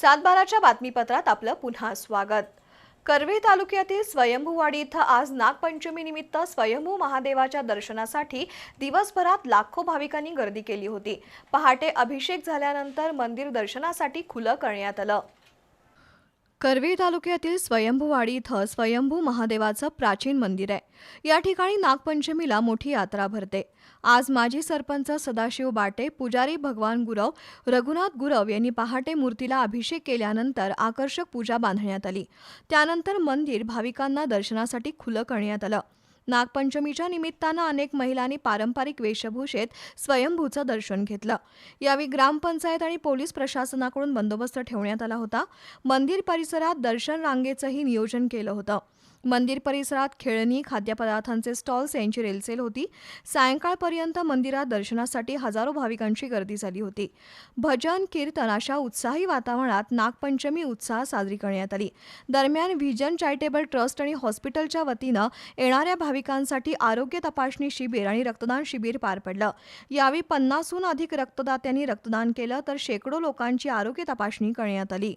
सातबाराच्या बातमीपत्रात आपलं पुन्हा स्वागत. करवीर तालुक्यातील स्वयंभूवाडी इथं आज नागपंचमीनिमित्त स्वयंभू महादेवाच्या दर्शनासाठी दिवसभरात लाखो भाविकांनी गर्दी केली होती. पहाटे अभिषेक झाल्यानंतर मंदिर दर्शनासाठी खुलं करण्यात आलं. करवीर तालुक्यातील स्वयंभूवाडी इथं स्वयंभू महादेवाचं प्राचीन मंदिर आहे. या ठिकाणी नागपंचमीला मोठी यात्रा भरते. आज माजी सरपंच सदाशिव बाटे पुजारी भगवान गुरव रघुनाथ गुरव यांनी पहाटे मूर्तीला अभिषेक केल्यानंतर आकर्षक पूजा बांधण्यात आली. त्यानंतर मंदिर भाविकांना दर्शनासाठी खुलं करण्यात आलं. नागपंचमीच्या निमित्तानं अनेक महिलांनी पारंपरिक वेशभूषेत स्वयंभूचं दर्शन घेतलं. यावेळी ग्रामपंचायत आणि पोलीस प्रशासनाकडून बंदोबस्त ठेवण्यात आला होता. मंदिर परिसरात दर्शन रांगेचंही नियोजन केलं होतं. मंदिर परिसरात खेळणी खाद्यपदार्थांचे स्टॉल्स यांची रेलसेल होती. सायंकाळपर्यंत मंदिरात दर्शनासाठी हजारो भाविकांची गर्दी झाली होती. भजन कीर्तन अशा उत्साही वातावरणात नागपंचमी उत्साह साजरी करण्यात आली. दरम्यान व्हिजन चॅरिटेबल ट्रस्ट आणि हॉस्पिटलच्या वतीनं येणाऱ्या भाविकांसाठी आरोग्य तपासणी शिबिर आणि रक्तदान शिबिर पार पडलं. यावेळी पन्नासहून अधिक रक्तदात्यांनी रक्तदान केलं तर शेकडो लोकांची आरोग्य तपासणी करण्यात आली.